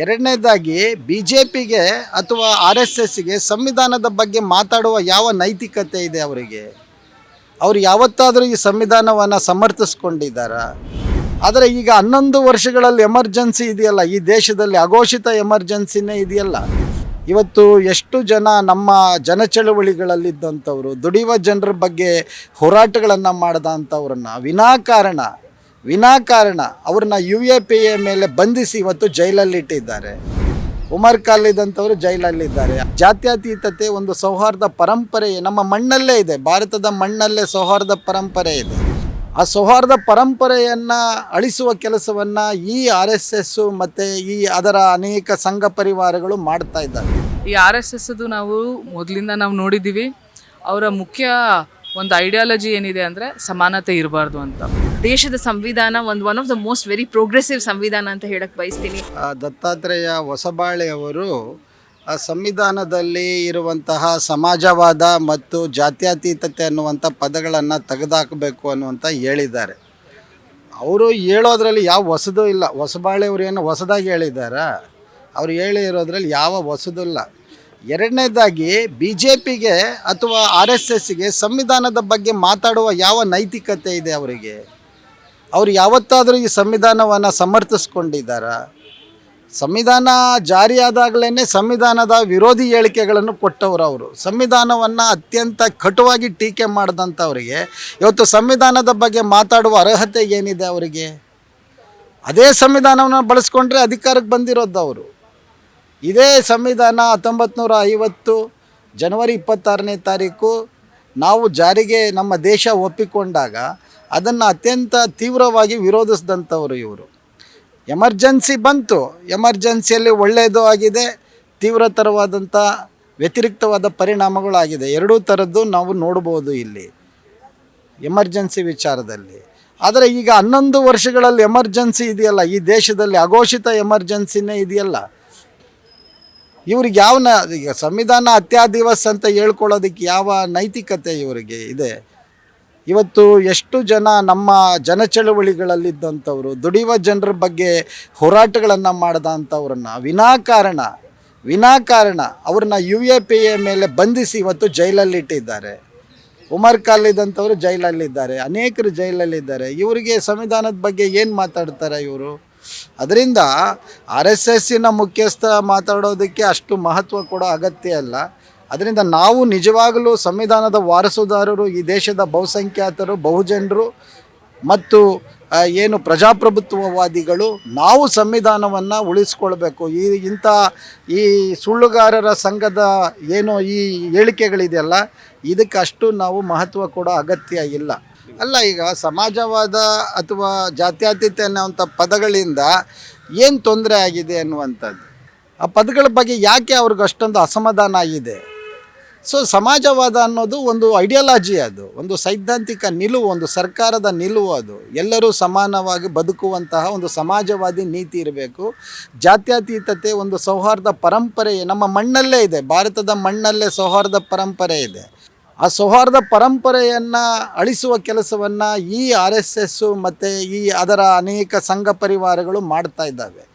ಎರಡನೇದಾಗಿ B J ಪಿಗೆ ಅಥವಾ ಆರ್ ಎಸ್ ಎಸ್ಗೆ ಸಂವಿಧಾನದ ಬಗ್ಗೆ ಮಾತಾಡುವ ಯಾವ ನೈತಿಕತೆ ಇದೆ ಅವರಿಗೆ? ಅವರು ಯಾವತ್ತಾದರೂ ಈ ಸಂವಿಧಾನವನ್ನು ಸಮರ್ಥಿಸ್ಕೊಂಡಿದ್ದಾರಾ? ಆದರೆ ಈಗ ಹನ್ನೊಂದು ವರ್ಷಗಳಲ್ಲಿ ಎಮರ್ಜೆನ್ಸಿ ಇದೆಯಲ್ಲ, ಈ ದೇಶದಲ್ಲಿ ಅಘೋಷಿತ ಎಮರ್ಜೆನ್ಸಿನೇ ಇದೆಯಲ್ಲ. ಇವತ್ತು ಎಷ್ಟು ಜನ ನಮ್ಮ ಜನಚಳವಳಿಗಳಲ್ಲಿದ್ದಂಥವ್ರು, ದುಡಿಯುವ ಜನರ ಬಗ್ಗೆ ಹೋರಾಟಗಳನ್ನು ಮಾಡಿದಂಥವ್ರನ್ನ, ವಿನಾಕಾರಣ ವಿನಾಕಾರಣ ಅವ್ರನ್ನ ಯು ಎ ಪಿ ಎ ಮೇಲೆ ಬಂಧಿಸಿ ಇವತ್ತು ಜೈಲಲ್ಲಿ ಇಟ್ಟಿದ್ದಾರೆ. ಉಮರ್ ಜೈಲಲ್ಲಿ ಜೈಲಲ್ಲಿದ್ದಾರೆ ಜಾತ್ಯತೀತತೆ ಒಂದು ಸೌಹಾರ್ದ ಪರಂಪರೆ ನಮ್ಮ ಮಣ್ಣಲ್ಲೇ ಇದೆ. ಭಾರತದ ಮಣ್ಣಲ್ಲೇ ಸೌಹಾರ್ದ ಪರಂಪರೆ ಇದೆ. ಆ ಸೌಹಾರ್ದ ಪರಂಪರೆಯನ್ನು ಅಳಿಸುವ ಕೆಲಸವನ್ನು ಈ ಆರ್ ಎಸ್ ಎಸ್ಸು ಮತ್ತು ಈ ಅದರ ಅನೇಕ ಸಂಘ ಪರಿವಾರಗಳು ಮಾಡ್ತಾ ಇದ್ದಾರೆ. ಈ ಆರ್ ಎಸ್ ಎಸ್ದು ನಾವು ಮೊದಲಿಂದ ನಾವು ನೋಡಿದ್ದೀವಿ. ಅವರ ಮುಖ್ಯ ಒಂದು ಐಡಿಯಾಲಜಿ ಏನಿದೆ ಅಂದರೆ ಸಮಾನತೆ ಇರಬಾರ್ದು ಅಂತ. ದೇಶದ ಸಂವಿಧಾನ ಒಂದು one of the most very progressive ಸಂವಿಧಾನ ಅಂತ ಹೇಳಕ್ಕೆ ಬಯಸ್ತೀನಿ. ದತ್ತಾತ್ರೇಯ ಹೊಸಬಾಳೆ ಅವರು ಆ ಸಂವಿಧಾನದಲ್ಲಿ ಇರುವಂತಹ ಸಮಾಜವಾದ ಮತ್ತು ಜಾತ್ಯತೀತತೆ ಅನ್ನುವಂಥ ಪದಗಳನ್ನು ತೆಗೆದುಹಾಕಬೇಕು ಅನ್ನುವಂಥ ಹೇಳಿದ್ದಾರೆ. ಅವರು ಹೇಳೋದ್ರಲ್ಲಿ ಯಾವ ಹೊಸದೂ ಇಲ್ಲ. ಹೊಸಬಾಳೆ ಅವರು ಏನು ಹೊಸದಾಗಿ ಹೇಳಿದ್ದಾರಾ? ಅವ್ರು ಹೇಳಿರೋದ್ರಲ್ಲಿ ಯಾವ ಹೊಸದೂ ಇಲ್ಲ ಎರಡನೇದಾಗಿ ಬಿ ಜೆ ಪಿಗೆ ಅಥವಾ ಆರ್ ಎಸ್ ಎಸ್ಗೆ ಸಂವಿಧಾನದ ಬಗ್ಗೆ ಮಾತಾಡುವ ಯಾವ ನೈತಿಕತೆ ಇದೆ ಅವರಿಗೆ? ಅವರು ಯಾವತ್ತಾದರೂ ಈ ಸಂವಿಧಾನವನ್ನು ಸಮರ್ಥಿಸ್ಕೊಂಡಿದ್ದಾರಾ? ಸಂವಿಧಾನ ಜಾರಿಯಾದಾಗಲೇ ಸಂವಿಧಾನದ ವಿರೋಧಿ ಹೇಳಿಕೆಗಳನ್ನು ಕೊಟ್ಟವರು ಅವರು. ಸಂವಿಧಾನವನ್ನು ಅತ್ಯಂತ ಕಟುವಾಗಿ ಟೀಕೆ ಮಾಡಿದಂಥವರಿಗೆ ಇವತ್ತು ಸಂವಿಧಾನದ ಬಗ್ಗೆ ಮಾತಾಡುವ ಅರ್ಹತೆ ಏನಿದೆ ಅವರಿಗೆ? ಅದೇ ಸಂವಿಧಾನವನ್ನು ಬಳಸ್ಕೊಂಡ್ರೆ ಅಧಿಕಾರಕ್ಕೆ ಬಂದಿರೋದು ಅವರು. ಇದೇ ಸಂವಿಧಾನ ಹತ್ತೊಂಬತ್ತು ನೂರ ಐವತ್ತು ಜನವರಿ ಇಪ್ಪತ್ತಾರನೇ ತಾರೀಕು ನಾವು ಜಾರಿಗೆ ನಮ್ಮ ದೇಶ ಒಪ್ಪಿಕೊಂಡಾಗ ಅದನ್ನು ಅತ್ಯಂತ ತೀವ್ರವಾಗಿ ವಿರೋಧಿಸಿದಂಥವರು ಇವರು. ಎಮರ್ಜೆನ್ಸಿ ಬಂತು. ಎಮರ್ಜೆನ್ಸಿಯಲ್ಲಿ ಒಳ್ಳೆಯದು ಆಗಿದೆ, ತೀವ್ರತರವಾದಂಥ ವ್ಯತಿರಿಕ್ತವಾದ ಪರಿಣಾಮಗಳಾಗಿದೆ. ಎರಡೂ ಥರದ್ದು ನಾವು ನೋಡ್ಬೋದು ಇಲ್ಲಿ, ಎಮರ್ಜೆನ್ಸಿ ವಿಚಾರದಲ್ಲಿ. ಆದರೆ ಈಗ ಹನ್ನೊಂದು ವರ್ಷಗಳಲ್ಲಿ ಎಮರ್ಜೆನ್ಸಿ ಇದೆಯಲ್ಲ? ಈ ದೇಶದಲ್ಲಿ ಅಘೋಷಿತ ಎಮರ್ಜೆನ್ಸಿನೇ ಇದೆಯಲ್ಲ? ಇವ್ರಿಗೆ ಯಾವ ನ ಈಗ ಸಂವಿಧಾನ ಅತ್ಯಾದಿವಸ್ ಅಂತ ಹೇಳ್ಕೊಳ್ಳೋದಕ್ಕೆ ಯಾವ ನೈತಿಕತೆ ಇವರಿಗೆ ಇದೆ? ಇವತ್ತು ಎಷ್ಟು ಜನ ನಮ್ಮ ಜನಚಳವಳಿಗಳಲ್ಲಿದ್ದಂಥವ್ರು, ದುಡಿಯುವ ಜನರ ಬಗ್ಗೆ ಹೋರಾಟಗಳನ್ನು ಮಾಡಿದಂಥವ್ರನ್ನ, ವಿನಾಕಾರಣ ವಿನಾಕಾರಣ ಅವ್ರನ್ನ ಯು ಎ ಪಿ ಎ ಮೇಲೆ ಬಂಧಿಸಿ ಇವತ್ತು ಜೈಲಲ್ಲಿ ಇಟ್ಟಿದ್ದಾರೆ ಉಮರ್ ಜೈಲಲ್ಲಿ ಜೈಲಲ್ಲಿದ್ದಾರೆ, ಅನೇಕರು ಜೈಲಲ್ಲಿದ್ದಾರೆ. ಇವರಿಗೆ ಸಂವಿಧಾನದ ಬಗ್ಗೆ ಏನು ಮಾತಾಡ್ತಾರೆ ಇವರು? ಅದರಿಂದ ಆರ್ ಎಸ್ ಎಸ್ಸಿನ ಮುಖ್ಯಸ್ಥ ಮಾತಾಡೋದಕ್ಕೆ ಅಷ್ಟು ಮಹತ್ವ ಕೂಡ ಅಗತ್ಯ ಅಲ್ಲ ಅದರಿಂದ ನಾವು ನಿಜವಾಗಲೂ ಸಂವಿಧಾನದ ವಾರಸುದಾರರು, ಈ ದೇಶದ ಬಹುಸಂಖ್ಯಾತರು, ಬಹುಜನರು ಮತ್ತು ಏನು ಪ್ರಜಾಪ್ರಭುತ್ವವಾದಿಗಳು ನಾವು ಸಂವಿಧಾನವನ್ನು ಉಳಿಸ್ಕೊಳ್ಬೇಕು. ಈ ಇಂಥ ಈ ಸುಳ್ಳುಗಾರರ ಸಂಘದ ಏನು ಈ ಹೇಳಿಕೆಗಳಿದೆಯಲ್ಲ, ಇದಕ್ಕೆ ಅಷ್ಟು ನಾವು ಮಹತ್ವ ಕೂಡ ಅಗತ್ಯ ಇಲ್ಲ. ಅಲ್ಲ, ಈಗ ಸಮಾಜವಾದ ಅಥವಾ ಜಾತ್ಯತೀತ ಅನ್ನೋವಂಥ ಪದಗಳಿಂದ ಏನು ತೊಂದರೆ ಆಗಿದೆ ಅನ್ನುವಂಥದ್ದು? ಆ ಪದಗಳ ಬಗ್ಗೆ ಯಾಕೆ ಅವ್ರಿಗೆ ಅಷ್ಟೊಂದು ಅಸಮಾಧಾನ ಆಗಿದೆ? ಸೊ ಸಮಾಜವಾದ ಅನ್ನೋದು ಒಂದು ಐಡಿಯಾಲಜಿ ಅದು, ಒಂದು ಸೈದ್ಧಾಂತಿಕ ನಿಲುವು, ಒಂದು ಸರ್ಕಾರದ ನಿಲುವು ಅದು. ಎಲ್ಲರೂ ಸಮಾನವಾಗಿ ಬದುಕುವಂತಹ ಒಂದು ಸಮಾಜವಾದಿ ನೀತಿ ಇರಬೇಕು. ಜಾತ್ಯತೀತತೆ ಒಂದು ಸೌಹಾರ್ದ ಪರಂಪರೆ, ನಮ್ಮ ಮಣ್ಣಲ್ಲೇ ಇದೆ, ಭಾರತದ ಮಣ್ಣಲ್ಲೇ ಸೌಹಾರ್ದ ಪರಂಪರೆ ಇದೆ. ಆ ಸೌಹಾರ್ದ ಪರಂಪರೆಯನ್ನು ಅಳಿಸುವ ಕೆಲಸವನ್ನು ಈ ಆರ್ ಎಸ್ ಎಸ್ಸು ಮತ್ತು ಈ ಅದರ ಅನೇಕ ಸಂಘ ಪರಿವಾರಗಳು ಮಾಡ್ತಾ ಇದ್ದಾವೆ.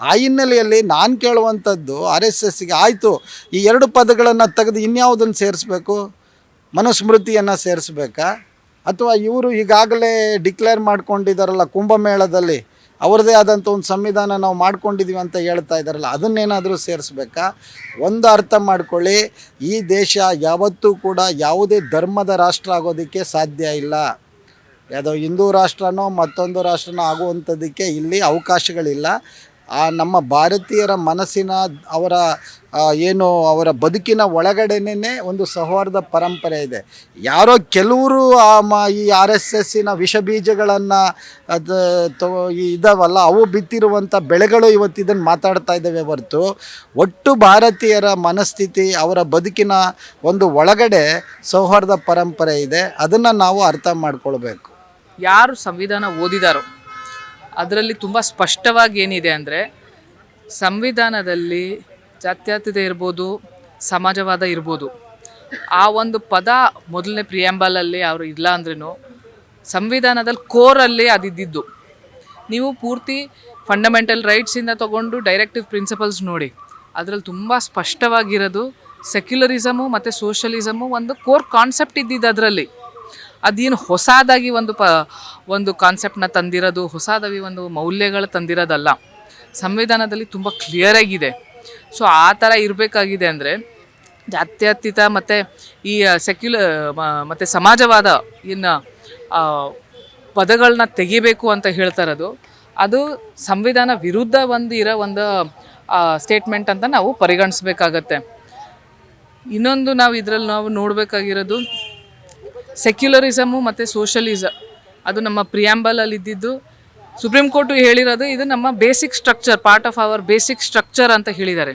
ಆ ಹಿನ್ನೆಲೆಯಲ್ಲಿ ನಾನು ಕೇಳುವಂಥದ್ದು ಆರ್ ಎಸ್ ಎಸ್ಗೆ ಆಯಿತು. ಈ ಎರಡು ಪದಗಳನ್ನು ತೆಗೆದು ಇನ್ಯಾವುದನ್ನು ಸೇರಿಸ್ಬೇಕು? ಮನುಸ್ಮೃತಿಯನ್ನು ಸೇರಿಸ್ಬೇಕಾ? ಅಥವಾ ಇವರು ಈಗಾಗಲೇ ಡಿಕ್ಲೇರ್ ಮಾಡ್ಕೊಂಡಿದ್ದಾರಲ್ಲ ಕುಂಭಮೇಳದಲ್ಲಿ ಅವ್ರದ್ದೇ ಆದಂಥ ಒಂದು ಸಂವಿಧಾನ ನಾವು ಮಾಡ್ಕೊಂಡಿದ್ದೀವಿ ಅಂತ ಹೇಳ್ತಾ ಇದ್ದಾರಲ್ಲ, ಅದನ್ನೇನಾದರೂ ಸೇರಿಸ್ಬೇಕಾ? ಒಂದು ಅರ್ಥ ಮಾಡ್ಕೊಳ್ಳಿ, ಈ ದೇಶ ಯಾವತ್ತೂ ಕೂಡ ಯಾವುದೇ ಧರ್ಮದ ರಾಷ್ಟ್ರ ಆಗೋದಕ್ಕೆ ಸಾಧ್ಯ ಇಲ್ಲ. ಯಾವುದೋ ಹಿಂದೂ ರಾಷ್ಟ್ರನೋ ಮತ್ತೊಂದು ರಾಷ್ಟ್ರನೋ ಆಗುವಂಥದ್ದಕ್ಕೆ ಇಲ್ಲಿ ಅವಕಾಶಗಳಿಲ್ಲ. ಆ ನಮ್ಮ ಭಾರತೀಯರ ಮನಸ್ಸಿನ ಅವರ ಏನು ಅವರ ಬದುಕಿನ ಒಳಗಡೆನೇ ಒಂದು ಸೌಹಾರ್ದ ಪರಂಪರೆ ಇದೆ. ಯಾರೋ ಕೆಲವರು ಆ ಮ, ಈ ಆರ್ ಎಸ್ ಎಸ್ಸಿನ ವಿಷ ಬೀಜಗಳನ್ನು ಅದು ಇದಾವಲ್ಲ, ಅವು ಬಿತ್ತಿರುವಂಥ ಬೆಳೆಗಳು ಇವತ್ತು ಇದನ್ನು ಮಾತಾಡ್ತಾ ಇದ್ದಾವೆ ಹೊರತು, ಒಟ್ಟು ಭಾರತೀಯರ ಮನಸ್ಥಿತಿ, ಅವರ ಬದುಕಿನ ಒಂದು ಒಳಗಡೆ ಸೌಹಾರ್ದ ಪರಂಪರೆ ಇದೆ. ಅದನ್ನು ನಾವು ಅರ್ಥ ಮಾಡ್ಕೊಳ್ಬೇಕು. ಯಾರು ಸಂವಿಧಾನ ಓದಿದಾರೋ ಅದರಲ್ಲಿ ತುಂಬ ಸ್ಪಷ್ಟವಾಗಿ ಏನಿದೆ ಅಂದರೆ, ಸಂವಿಧಾನದಲ್ಲಿ ಜಾತ್ಯತೀತ ಇರ್ಬೋದು, ಸಮಾಜವಾದ ಇರ್ಬೋದು, ಆ ಒಂದು ಪದ ಮೊದಲನೇ ಪ್ರಿಯಾಂಬಲಲ್ಲಿ ಅವರು ಇಲ್ಲ ಅಂದ್ರೂ ಸಂವಿಧಾನದಲ್ಲಿ ಕೋರಲ್ಲಿ ಅದಿದ್ದಿದ್ದು. ನೀವು ಪೂರ್ತಿ ಫಂಡಮೆಂಟಲ್ ರೈಟ್ಸಿಂದ ತಗೊಂಡು ಡೈರೆಕ್ಟಿವ್ ಪ್ರಿನ್ಸಿಪಲ್ಸ್ ನೋಡಿ, ಅದರಲ್ಲಿ ತುಂಬ ಸ್ಪಷ್ಟವಾಗಿರೋದು ಸೆಕ್ಯುಲರಿಸಮು ಮತ್ತು ಸೋಷಲಿಸಮು ಒಂದು ಕೋರ್ ಕಾನ್ಸೆಪ್ಟ್ ಇದ್ದಿದ್ದು ಅದರಲ್ಲಿ. ಅದೇನು ಹೊಸದಾಗಿ ಒಂದು ಪ, ಒಂದು ಕಾನ್ಸೆಪ್ಟ್ನ ತಂದಿರೋದು, ಹೊಸದಾಗಿ ಒಂದು ಮೌಲ್ಯಗಳು ತಂದಿರೋದಲ್ಲ. ಸಂವಿಧಾನದಲ್ಲಿ ತುಂಬ ಕ್ಲಿಯರಾಗಿದೆ ಸೊ ಆ ಥರ ಇರಬೇಕಾಗಿದೆ ಅಂದರೆ, ಜಾತ್ಯತೀತ ಮತ್ತು ಈ ಸೆಕ್ಯುಲರ್ ಮತ್ತು ಸಮಾಜವಾದ ಇನ್ನು ಪದಗಳನ್ನ ತೆಗಿಬೇಕು ಅಂತ ಹೇಳ್ತಾರದು ಅದು ಸಂವಿಧಾನ ವಿರುದ್ಧ ಒಂದು ಇರೋ ಒಂದು ಸ್ಟೇಟ್ಮೆಂಟ್ ಅಂತ ನಾವು ಪರಿಗಣಿಸ್ಬೇಕಾಗತ್ತೆ. ಇನ್ನೊಂದು ನಾವು ಇದರಲ್ಲಿ ನಾವು ನೋಡಬೇಕಾಗಿರೋದು ಸೆಕ್ಯುಲರಿಸಮು ಮತ್ತು ಸೋಷಲಿಸಮ್ ಅದು ನಮ್ಮ ಪ್ರಿಯಾಂಬಲಲ್ಲಿ ಇದ್ದಿದ್ದು ಸುಪ್ರೀಂ ಕೋರ್ಟು ಹೇಳಿರೋದು ಇದು ನಮ್ಮ basic structure part of our basic structure ಅಂತ ಹೇಳಿದ್ದಾರೆ.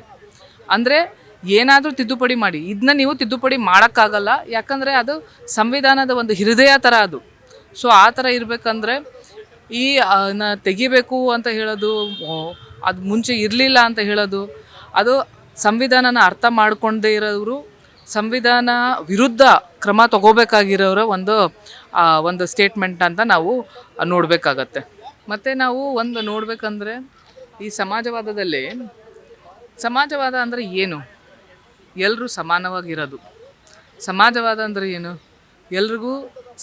ಅಂದರೆ ಏನಾದರೂ ತಿದ್ದುಪಡಿ ಮಾಡಿ. ಇದನ್ನ ನೀವು ತಿದ್ದುಪಡಿ ಮಾಡೋಕ್ಕಾಗಲ್ಲ. ಯಾಕಂದರೆ ಅದು ಸಂವಿಧಾನದ ಒಂದು ಹೃದಯ ಥರ ಅದು. ಸೊ ಆ ಥರ ಇರಬೇಕಂದ್ರೆ ಈ ತೆಗಿಬೇಕು ಅಂತ ಹೇಳೋದು ಅದು ಮುಂಚೆ ಇರಲಿಲ್ಲ ಅಂತ ಹೇಳೋದು, ಅದು ಸಂವಿಧಾನನ ಅರ್ಥ ಮಾಡ್ಕೊಂಡೇ ಇರೋರು ಸಂವಿಧಾನ ವಿರುದ್ಧ ಕ್ರಮ ತಗೋಬೇಕಾಗಿರೋರ ಒಂದು ಒಂದು ಸ್ಟೇಟ್ಮೆಂಟ್ ಅಂತ ನಾವು ನೋಡಬೇಕಾಗತ್ತೆ. ಮತ್ತು ನಾವು ಒಂದು ನೋಡಬೇಕಂದ್ರೆ ಈ ಸಮಾಜವಾದದಲ್ಲಿ, ಸಮಾಜವಾದ ಅಂದರೆ ಏನು? ಎಲ್ಲರೂ ಸಮಾನವಾಗಿರೋದು. ಸಮಾಜವಾದ ಅಂದರೆ ಏನು? ಎಲ್ರಿಗೂ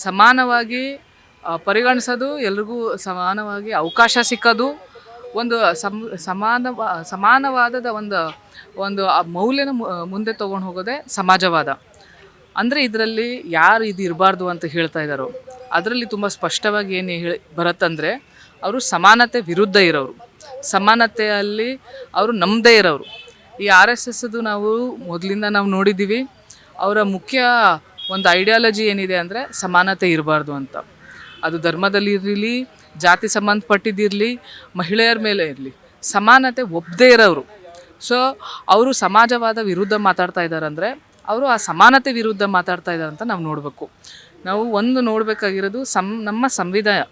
ಸಮಾನವಾಗಿ ಪರಿಗಣಿಸೋದು, ಎಲ್ರಿಗೂ ಸಮಾನವಾಗಿ ಅವಕಾಶ ಸಿಕ್ಕೋದು ಒಂದು ಸಮ ಸಮಾನ ಸಮಾನವಾದದ ಒಂದು ಒಂದು, ಆ ಮೌಲ್ಯನ ಮುಂದೆ ತೊಗೊಂಡು ಹೋಗೋದೇ ಸಮಾಜವಾದ. ಅಂದರೆ ಇದರಲ್ಲಿ ಯಾರು ಇದು ಇರಬಾರ್ದು ಅಂತ ಹೇಳ್ತಾ ಇದ್ದಾರೋ ಅದರಲ್ಲಿ ತುಂಬ ಸ್ಪಷ್ಟವಾಗಿ ಏನು ಹೇಳಿ, ಬರುತ್ತಂದರೆ ಅವರು ಸಮಾನತೆ ವಿರುದ್ಧ ಇರೋರು ಸಮಾನತೆಯಲ್ಲಿ ಅವರು ನಮ್ಮದೇ ಇರೋರು ಈ ಆರ್ ಎಸ್ ಎಸ್ದು ನಾವು ಮೊದಲಿಂದ ನಾವು ನೋಡಿದ್ದೀವಿ ಅವರ ಮುಖ್ಯ ಒಂದು ಐಡಿಯಾಲಜಿ ಏನಿದೆ ಅಂದರೆ ಸಮಾನತೆ ಇರಬಾರ್ದು ಅಂತ. ಅದು ಧರ್ಮದಲ್ಲಿ ಇರಲಿ ಜಾತಿ ಸಂಬಂಧಪಟ್ಟಿದ್ದಿರಲಿ, ಮಹಿಳೆಯರ ಮೇಲೆ ಇರಲಿ, ಸಮಾನತೆ ಒಪ್ಪದೇ ಇರೋರು ಸೊ ಅವರು ಸಮಾಜವಾದ ವಿರುದ್ಧ ಮಾತಾಡ್ತಾ ಇದ್ದಾರೆ ಅವರು ಆ ಸಮಾನತೆ ವಿರುದ್ಧ ಮಾತಾಡ್ತಾ ಇದ್ದಾರೆ ಅಂತ ನಾವು ನೋಡಬೇಕು. ನಾವು ಒಂದು ನೋಡಬೇಕಾಗಿರೋದು ಸಂ, ನಮ್ಮ ಸಂವಿಧಾನ.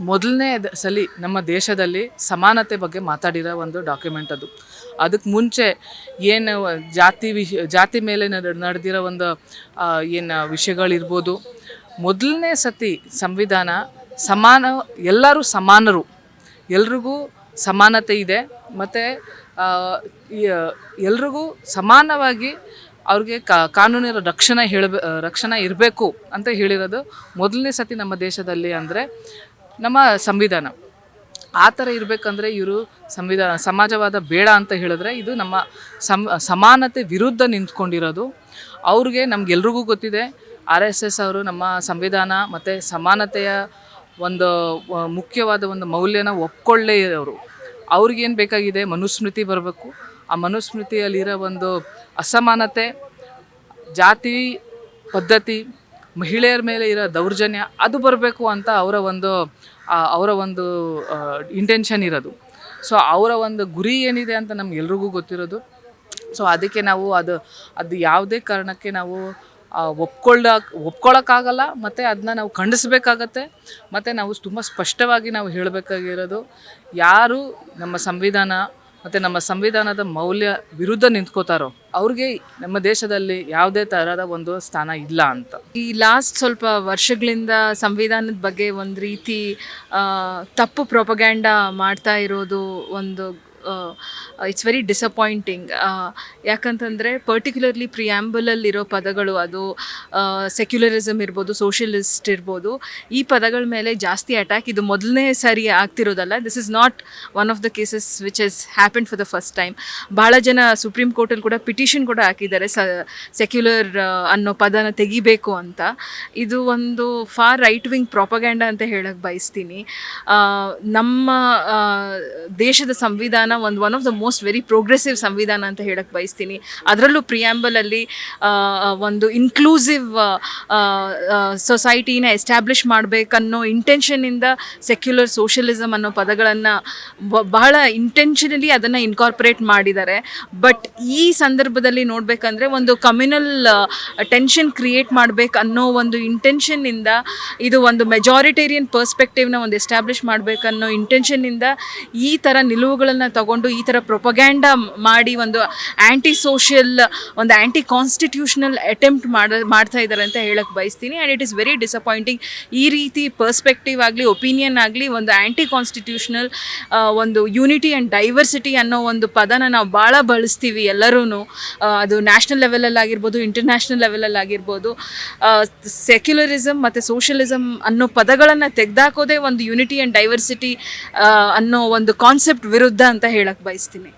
ಮೊದಲನೇ ಸಲಿ ನಮ್ಮ ದೇಶದಲ್ಲಿ ಸಮಾನತೆ ಬಗ್ಗೆ ಮಾತಾಡಿರೋ ಒಂದು ಡಾಕ್ಯುಮೆಂಟ್ ಅದು. ಅದಕ್ಕೆ ಮುಂಚೆ ಏನು ಜಾತಿ ವಿಷ, ಜಾತಿ ಮೇಲೆ ನಡ್- ನಡೆದಿರೋ ಒಂದು ಏನು ವಿಷಯಗಳಿರ್ಬೋದು. ಮೊದಲನೇ ಸತಿ ಸಂವಿಧಾನ ಸಮಾನ, ಎಲ್ಲರೂ ಸಮಾನರು. ಎಲ್ರಿಗೂ ಸಮಾನತೆ ಇದೆ. ಮತ್ತು ಎಲ್ರಿಗೂ ಸಮಾನವಾಗಿ ಅವ್ರಿಗೆ ಕಾನೂನಿನ ರಕ್ಷಣೆ ಹೇಳಬೇ ರಕ್ಷಣೆ ಇರಬೇಕು ಅಂತ ಹೇಳಿರೋದು ಮೊದಲನೇ ಸತಿ ನಮ್ಮ ದೇಶದಲ್ಲಿ ಅಂದರೆ ನಮ್ಮ ಸಂವಿಧಾನ. ಆ ಥರ ಇರಬೇಕಂದ್ರೆ ಇವರು ಸಂವಿಧಾನ, ಸಮಾಜವಾದ ಬೇಡ ಅಂತ ಹೇಳಿದ್ರೆ ಇದು ನಮ್ಮ ಸಮ, ಸಮಾನತೆ ವಿರುದ್ಧ ನಿಂತ್ಕೊಂಡಿರೋದು. ಅವ್ರಿಗೆ ನಮ್ಗೆಲ್ರಿಗೂ ಗೊತ್ತಿದೆ. ಆರ್ ಎಸ್ ಎಸ್ ಅವರು ನಮ್ಮ ಸಂವಿಧಾನ ಮತ್ತು ಸಮಾನತೆಯ ಒಂದು ಮುಖ್ಯವಾದ ಒಂದು ಮೌಲ್ಯನ ಒಪ್ಕೊಳ್ಳೇ ಇರೋರು. ಅವ್ರಿಗೇನು ಬೇಕಾಗಿದೆ? ಮನುಸ್ಮೃತಿ ಬರಬೇಕು. ಆ ಮನುಸ್ಮೃತಿಯಲ್ಲಿರೋ ಒಂದು ಅಸಮಾನತೆ, ಜಾತಿ, ಪದ್ಧತಿ, ಮಹಿಳೆಯರ ಮೇಲೆ ಇರೋ ದೌರ್ಜನ್ಯ ಅದು ಬರಬೇಕು ಅಂತ ಅವರ ಒಂದು ಅವರ ಒಂದು ಇಂಟೆನ್ಷನ್ ಇರೋದು. ಸೊ ಅವರ ಒಂದು ಗುರಿ ಏನಿದೆ ಅಂತ ನಮಗೆಲ್ರಿಗೂ ಗೊತ್ತಿರೋದು. ಸೊ ಅದಕ್ಕೆ ನಾವು ಅದು ಅದು ಯಾವುದೇ ಕಾರಣಕ್ಕೆ ನಾವು ಒಪ್ಕೊಳ್ಳೋಕೆ ಒಪ್ಕೊಳ್ಳೋಕ್ಕಾಗಲ್ಲ ಮತ್ತು ಅದನ್ನ ನಾವು ಖಂಡಿಸ್ಬೇಕಾಗತ್ತೆ. ಮತ್ತು ನಾವು ತುಂಬ ಸ್ಪಷ್ಟವಾಗಿ ನಾವು ಹೇಳಬೇಕಾಗಿರೋದು, ಯಾರು ನಮ್ಮ ಸಂವಿಧಾನ ಮತ್ತು ನಮ್ಮ ಸಂವಿಧಾನದ ಮೌಲ್ಯ ವಿರುದ್ಧ ನಿಂತ್ಕೋತಾರೋ, ಅವ್ರಿಗೆ ನಮ್ಮ ದೇಶದಲ್ಲಿ ಯಾವುದೇ ಥರದ ಒಂದು ಸ್ಥಾನ ಇಲ್ಲ ಅಂತ. ಈ ಲಾಸ್ಟ್ ಸ್ವಲ್ಪ ವರ್ಷಗಳಿಂದ ಸಂವಿಧಾನದ ಬಗ್ಗೆ ಒಂದು ರೀತಿ ತಪ್ಪು ಪ್ರೊಪಗ್ಯಾಂಡ ಮಾಡ್ತಾ ಇರೋದು ಒಂದು ಇಟ್ಸ್ ವೆರಿ ಡಿಸಪಾಯಿಂಟಿಂಗ್ ಯಾಕಂತಂದರೆ ಪರ್ಟಿಕ್ಯುಲರ್ಲಿ ಪ್ರಿಯಾಂಬಲಲ್ಲಿರೋ ಪದಗಳು ಅದು ಸೆಕ್ಯುಲರಿಸಮ್ ಇರ್ಬೋದು ಸೋಷಿಯಲಿಸ್ಟ್ ಇರ್ಬೋದು, ಈ ಪದಗಳ ಮೇಲೆ ಜಾಸ್ತಿ ಅಟ್ಯಾಕ್ ಇದು ಮೊದಲನೇ ಸಾರಿ ಆಗ್ತಿರೋದಲ್ಲ. This is not one of the cases which is happen for the first time ಭಾಳ ಜನ ಸುಪ್ರೀಂ ಕೋರ್ಟಲ್ಲಿ ಕೂಡ ಪಿಟಿಷನ್ ಕೂಡ ಹಾಕಿದ್ದಾರೆ, ಸ ಸೆಕ್ಯುಲರ್ ಅನ್ನೋ ಪದನ ತೆಗಿಬೇಕು ಅಂತ. ಇದು ಒಂದು ಫಾರ್ ರೈಟ್ ವಿಂಗ್ ಪ್ರಾಪಗ್ಯಾಂಡ ಅಂತ ಹೇಳಕ್ಕೆ ಬಯಸ್ತೀನಿ. ನಮ್ಮ ದೇಶದ ಸಂವಿಧಾನ ಒಂದು one of the most very progressive ಸಂವಿಧಾನ ಅಂತ ಹೇಳಕ್ಕೆ ಬಯಸ್ತೀನಿ. ಅದರಲ್ಲೂ ಪ್ರಿಯಾಂಬಲಲ್ಲಿ ಒಂದು ಇನ್ಕ್ಲೂಸಿವ್ ಸೊಸೈಟಿನ ಎಸ್ಟ್ಯಾಬ್ಲಿಷ್ ಮಾಡಬೇಕನ್ನೋ ಇಂಟೆನ್ಷನಿಂದ ಸೆಕ್ಯುಲರ್ ಸೋಷಿಯಲಿಸಮ್ ಅನ್ನೋ ಪದಗಳನ್ನು ಬಹಳ ಇಂಟೆನ್ಷನಲಿ ಅದನ್ನು ಇನ್ಕಾರ್ಪೊರೇಟ್ ಮಾಡಿದ್ದಾರೆ. ಬಟ್ ಈ ಸಂದರ್ಭದಲ್ಲಿ ನೋಡಬೇಕಂದ್ರೆ ಒಂದು ಕಮ್ಯುನಲ್ ಟೆನ್ಷನ್ ಕ್ರಿಯೇಟ್ ಮಾಡಬೇಕು ಅನ್ನೋ ಒಂದು ಇಂಟೆನ್ಷನ್ನಿಂದ ಇದು ಒಂದು ಮೆಜಾರಿಟೇರಿಯನ್ ಪರ್ಸ್ಪೆಕ್ಟಿವ್ನ ಒಂದು ಎಸ್ಟ್ಯಾಬ್ಲಿಷ್ ಮಾಡಬೇಕನ್ನೋ ಇಂಟೆನ್ಷನ್ನಿಂದ ಈ ಥರ ನಿಲುವುಗಳನ್ನು ತಗೊಂಡು ಈ ಥರ ಪ್ರೊಪಗ್ಯಾಂಡ ಮಾಡಿ ಒಂದು ಆ್ಯಂಟಿ ಸೋಷಿಯಲ್ ಒಂದು ಆ್ಯಂಟಿ ಕಾನ್ಸ್ಟಿಟ್ಯೂಷನಲ್ ಅಟೆಂಪ್ಟ್ ಮಾಡ, ಮಾಡ್ತಾ ಇದ್ದಾರೆ ಅಂತ ಹೇಳಕ್ಕೆ ಬಯಸ್ತೀನಿ. And it is very disappointing ಈ ರೀತಿ ಪರ್ಸ್ಪೆಕ್ಟಿವ್ ಆಗಲಿ ಒಪಿನಿಯನ್ ಆಗಲಿ, ಒಂದು ಆ್ಯಂಟಿ ಕಾನ್ಸ್ಟಿಟ್ಯೂಷನಲ್ ಒಂದು ಯೂನಿಟಿ ಆ್ಯಂಡ್ ಡೈವರ್ಸಿಟಿ ಅನ್ನೋ ಒಂದು ಪದನ ನಾವು ಭಾಳ ಬಳಸ್ತೀವಿ ಎಲ್ಲರೂ ಅದು ನ್ಯಾಷನಲ್ ಲೆವೆಲಲ್ಲಿ ಆಗಿರ್ಬೋದು ಇಂಟರ್ನ್ಯಾಷನಲ್ ಲೆವೆಲಲ್ಲಿ ಆಗಿರ್ಬೋದು. ಸೆಕ್ಯುಲರಿಸಮ್ ಮತ್ತು ಸೋಷಿಯಲಿಸಮ್ ಅನ್ನೋ ಪದಗಳನ್ನು ತೆಗೆದಾಕೋದೇ ಒಂದು ಯೂನಿಟಿ ಆ್ಯಂಡ್ ಡೈವರ್ಸಿಟಿ ಅನ್ನೋ ಒಂದು ಕಾನ್ಸೆಪ್ಟ್ ವಿರುದ್ಧ ಅಂತ ಹೇಳಕ್ಕೆ ಬಯಸ್ತೀನಿ.